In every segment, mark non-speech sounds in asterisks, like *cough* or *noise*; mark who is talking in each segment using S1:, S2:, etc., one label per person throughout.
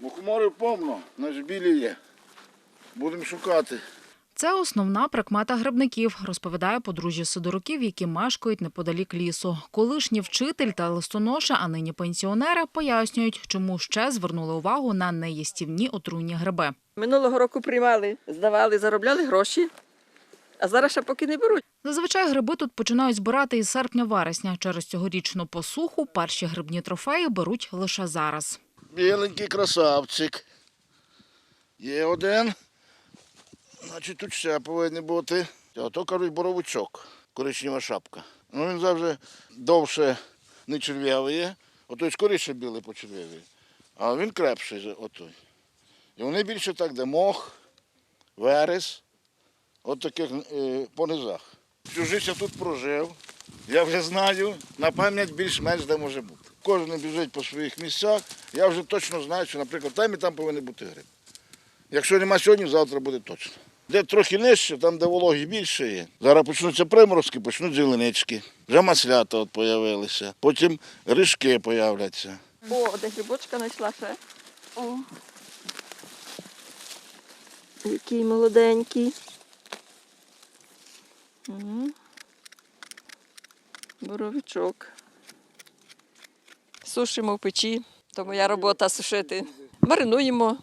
S1: Мухоморів повно, значить білі є. Будемо шукати.
S2: Це основна прикмета грибників, розповідає подружжя Сидоруків, які мешкають неподалік лісу. Колишній вчитель та листоноша, а нині пенсіонери, пояснюють, чому ще звернули увагу на неїстівні отруйні гриби.
S3: Минулого року приймали, здавали, заробляли гроші, а зараз ще поки не беруть.
S2: Зазвичай гриби тут починають збирати із серпня-вересня. Через цьогорічну посуху перші грибні трофеї беруть лише зараз.
S1: Біленький красавчик. Є один. Значить, тут ще повинні бути. А то кажуть боровичок, коричнева шапка. Ну він завжди довше не черв'явий. Отой скоріше білий по черв'яві. А він крепший за отой. І вони більше так, де мох, верес, от таких е, по низах. Всю життя тут прожив. Я вже знаю, на пам'ять більш-менш де може бути. Кожен біжить по своїх місцях. Я вже точно знаю, що, наприклад, там і там повинен бути гриб. Якщо нема сьогодні, завтра буде точно. Де трохи нижче, там, де вологі більше є. Зараз почнуться приморозки, почнуть зеленички. Вже маслята от появилися, потім рижки появляться.
S3: О, де грибочка знайшла ще. О. Який молоденький. Угу. Боровичок. Сушимо в печі, то моя робота сушити. Маринуємо,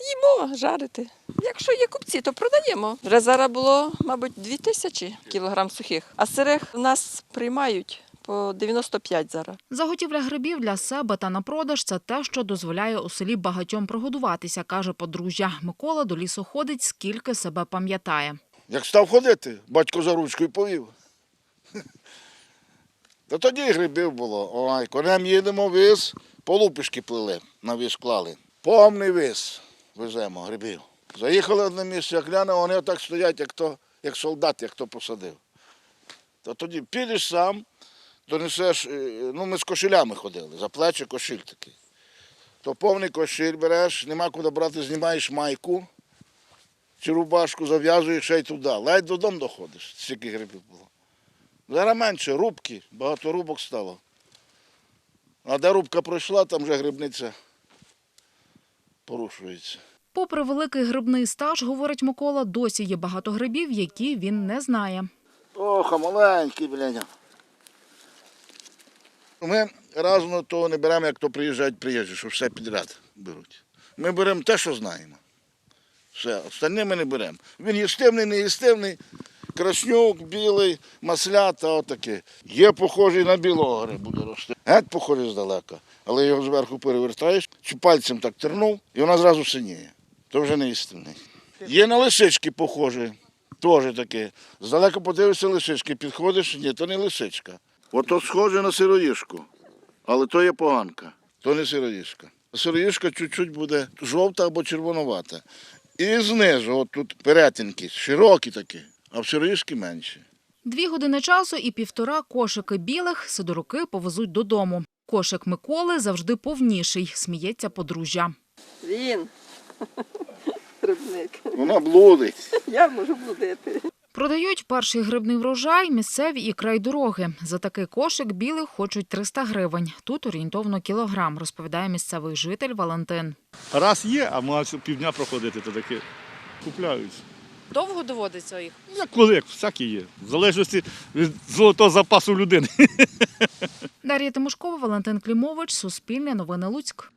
S3: їмо, жарити. Якщо є купці, то продаємо. Вже зараз було, мабуть, 2 тисячі кілограм сухих, а сирих в нас приймають по 95 зараз.
S2: Заготівля грибів для себе та на продаж це те, що дозволяє у селі багатьом прогодуватися, каже подружжя. Микола до лісу ходить, скільки себе пам'ятає.
S1: Як став ходити, батько за ручкою повів. Та тоді грибів було. Ой, конем їдемо віз, полупишки плели, на віз клали. Повний віз веземо грибів. Заїхали одне місце, як гляне, вони отак стоять, як, то, як солдат, як то посадив. То тоді підеш сам, донесеш, е, ну ми з кошелями ходили, за плечі кошіль такий. То повний кошіль береш, нема куди брати, знімаєш майку, чи рубашку зав'язуєш ще й туди. Ледь додому доходиш, стільки грибів було. Зараз менше, рубки, багато рубок стало. А де рубка пройшла, там вже грибниця порушується.
S2: Попри великий грибний стаж, говорить Микола, досі є багато грибів, які він не знає.
S1: Ох, а маленький, блядь. Ми разом того не беремо, як то приїжджають приїжджі, що все підряд беруть. Ми беремо те, що знаємо. Все, остальне ми не беремо. Він їстивний, не їстивний, краснюк, білий, маслята, отаке. Є похожий на білого буде рости. Геть похожий здалека. Але його зверху перевертаєш, чи пальцем так тернув, і вона зразу синіє. То вже не їстивний. Є на лисички похожі. Теж таке. Здалека подивишся лисички, підходиш, ні, то не лисичка. Ото схоже на сироїшку, але то є поганка, то не сироїшка. Сироїшка чуть-чуть буде жовта або червонувата. І знизу, от тут перетинки, широкі такі, а в сироїшки менші.
S2: Дві години часу і півтора кошики білих сидоруки повезуть додому. Кошик Миколи завжди повніший, сміється подружжя.
S3: Він. *laughs* Грибник.
S1: Вона блудить. *laughs*
S3: Я можу блудити.
S2: Продають перший грибний врожай місцеві і край дороги. За такий кошик білих хочуть 300 гривень. Тут орієнтовно кілограм, розповідає місцевий житель Валентин.
S4: Раз є, а мав півдня проходити, то таки купляють.
S5: Довго доводиться їх?
S4: Як коли, як всякі є. В залежності від золотого запасу людини. *laughs*
S2: Дар'я Тимошкова, Валентин Клімович, Суспільне новини Луцьк.